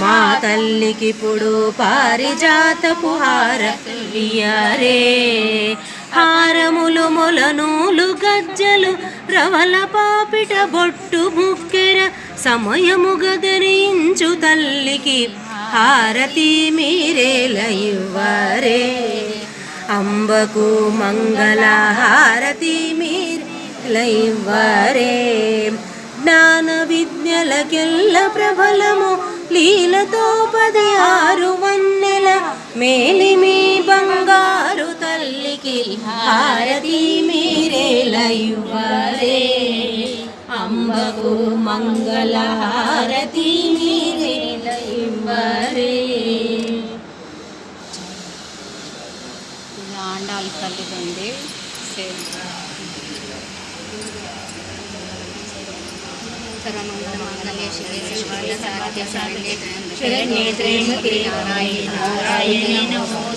మా తల్లికిప్పుడు పారిజాతపు హార ఇయ్యారే. హారములు మొలనూలు గజ్జలు రవల పాపిట బొట్టు ముక్కెర సమయము గదరించు తల్లికి హారతి మీరేల అంబకు మంగళ హారతి మీరేల జ్ఞాన విద్యలకెల్ల ప్రబలము లీలతో పది ఆరు వన్నెల మేలిమి బంగారు తల్లికి హారతి మీరేలయువరే అంబకు మంగళ హారతి మీరేలయువరే ఇది ఆండాలి తల్లిదండి సేమ్ సర్వమంగళ శరణ్యే త్రయంబకే నారాయణే నమోస్తుతే